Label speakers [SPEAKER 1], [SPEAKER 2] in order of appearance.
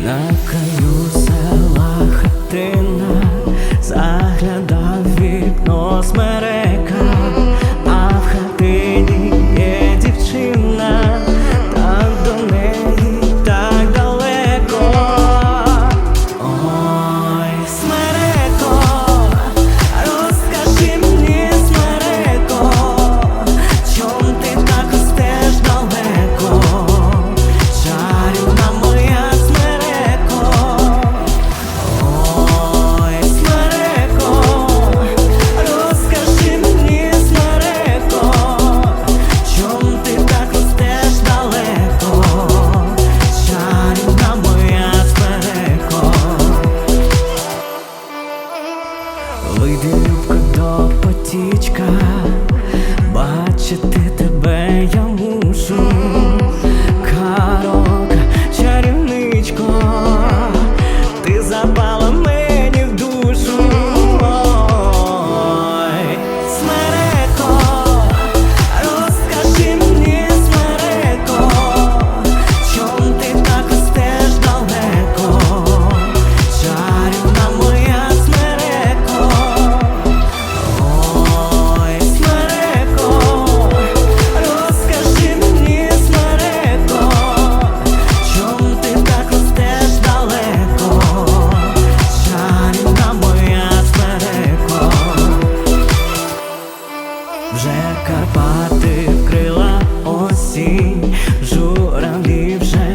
[SPEAKER 1] на каюсь. Вийди, любка, до потічка, бачити тебе я мушу, карока, чарівничко. вже Карпати вкрила осінь, журавлі вже.